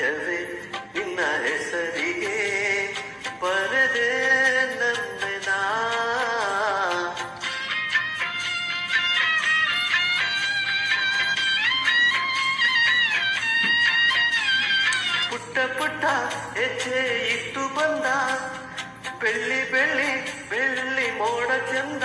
ಜಯವೇ ನಿನ್ನ ಹೆಸರಿಗೆ ಪರದೆ ನನ್ನ ಪುಟ್ಟ ಪುಟ್ಟ ಹೆಜ್ಜೆ ಇಟ್ಟು ಬಂದ, ಬೆಳ್ಳಿ ಬೆಳ್ಳಿ ಬೆಳ್ಳಿ ಮೋಡ ಚಂದ.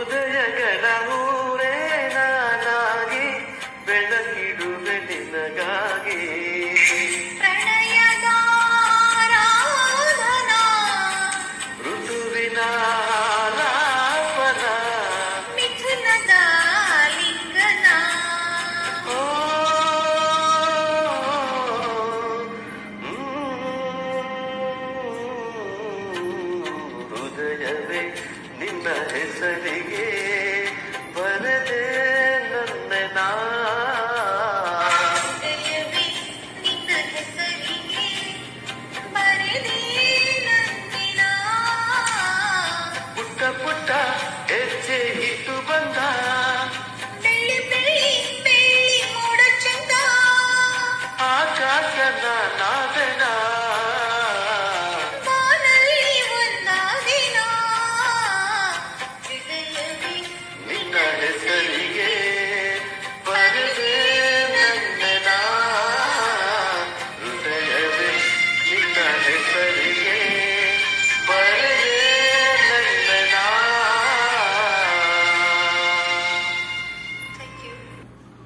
ಉದಯಗಳವು ಸಲಿಗೆ ಬರದೆ ನನ್ನ ನಾ ಪುಟ್ಟ ಪುಟ್ಟ ಹೆಜ್ಜೆ ಹಿಟ್ಟು ಬಂದ ಆಕಾಶನ